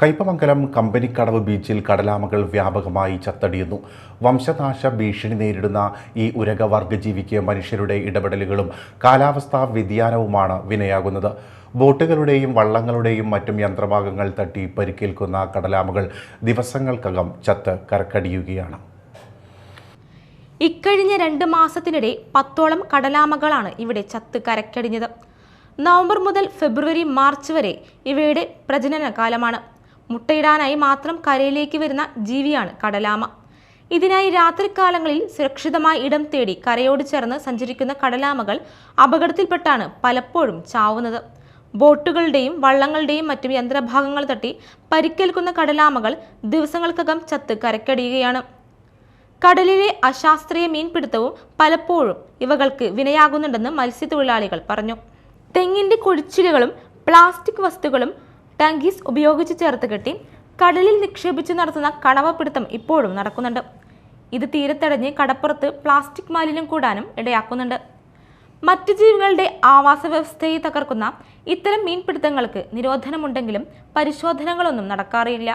കയ്പമംഗലം കമ്പനിക്കടവ് ബീച്ചിൽ കടലാമകൾ വ്യാപകമായി ചത്തടിയുന്നു. വംശനാശ ഭീഷണി നേരിടുന്ന ഈ ഉരകവർഗജീവിക്ക് മനുഷ്യരുടെ ഇടപെടലുകളും കാലാവസ്ഥാ വ്യതിയാനവുമാണ് വിനയാകുന്നത്. ബോട്ടുകളുടെയും വള്ളങ്ങളുടെയും മറ്റും യന്ത്രഭാഗങ്ങൾ തട്ടി പരിക്കേൽക്കുന്ന കടലാമകൾ ദിവസങ്ങൾക്കകം ചത്ത് കരക്കടിയുകയാണ്. ഇക്കഴിഞ്ഞ രണ്ട് മാസത്തിനിടെ പത്തോളം കടലാമകളാണ് ഇവിടെ ചത്ത് കരക്കടിഞ്ഞത്. നവംബർ മുതൽ ഫെബ്രുവരി മാർച്ച് വരെ ഇവയുടെ പ്രജനന കാലമാണ് മുട്ടയിടാനായി മാത്രം കരയിലേക്ക് വരുന്ന ജീവിയാണ് കടലാമ. ഇതിനായി രാത്രികാലങ്ങളിൽ സുരക്ഷിതമായ ഇടം തേടി കരയോട് ചേർന്ന് സഞ്ചരിക്കുന്ന കടലാമകൾ അപകടത്തിൽപ്പെട്ടാണ് പലപ്പോഴും ചാവുന്നത്. ബോട്ടുകളുടെയും വള്ളങ്ങളുടെയും മറ്റും യന്ത്രഭാഗങ്ങൾ തട്ടി പരിക്കേൽക്കുന്ന കടലാമകൾ ദിവസങ്ങൾക്കകം ചത്ത് കരക്കടിയുകയാണ്. കടലിലെ അശാസ്ത്രീയ മീൻപിടുത്തവും പലപ്പോഴും ഇവകൾക്ക് വിനയാകുന്നുണ്ടെന്ന് മത്സ്യത്തൊഴിലാളികൾ പറഞ്ഞു. തെങ്ങിന്റെ കൊഴിച്ചിലുകളും പ്ലാസ്റ്റിക് വസ്തുക്കളും ടങ്കീസ് ഉപയോഗിച്ച് ചേർത്ത് കെട്ടി കടലിൽ നിക്ഷേപിച്ച് നടത്തുന്ന കണവപ്പിടുത്തം ഇപ്പോഴും നടക്കുന്നുണ്ട്. ഇത് തീരത്തടഞ്ഞ് കടപ്പുറത്ത് പ്ലാസ്റ്റിക് മാലിന്യം കൂടാനും ഇടയാക്കുന്നുണ്ട്. മറ്റു ജീവികളുടെ ആവാസ വ്യവസ്ഥയെ തകർക്കുന്ന ഇത്തരം മീൻപിടുത്തങ്ങൾക്ക് നിരോധനമുണ്ടെങ്കിലും പരിശോധനകളൊന്നും നടക്കാറില്ല.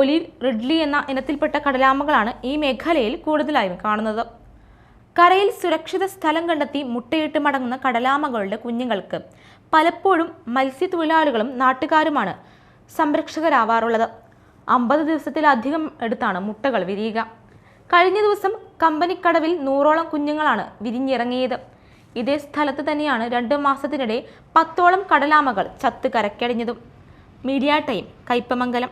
ഒലിവ് റിഡ്ലി എന്ന ഇനത്തിൽപ്പെട്ട കടലാമകളാണ് ഈ മേഖലയിൽ കൂടുതലായും കാണുന്നത്. കരയിൽ സുരക്ഷിത സ്ഥലം കണ്ടെത്തി മുട്ടയിട്ട് മടങ്ങുന്ന കടലാമകളുടെ കുഞ്ഞുങ്ങൾക്ക് പലപ്പോഴും മത്സ്യത്തൊഴിലാളികളും നാട്ടുകാരുമാണ് സംരക്ഷകരാവാറുള്ളത്. അമ്പത് ദിവസത്തിലധികം എടുത്താണ് മുട്ടകൾ വിരിയുക. കഴിഞ്ഞ ദിവസം കമ്പനിക്കടവിൽ നൂറോളം കുഞ്ഞുങ്ങളാണ് വിരിഞ്ഞിറങ്ങിയത്. ഇതേ സ്ഥലത്ത് തന്നെയാണ് രണ്ട് മാസത്തിനിടെ പത്തോളം കടലാമകൾ ചത്ത് കരക്കടിഞ്ഞതും. Media time Kaipamangalam.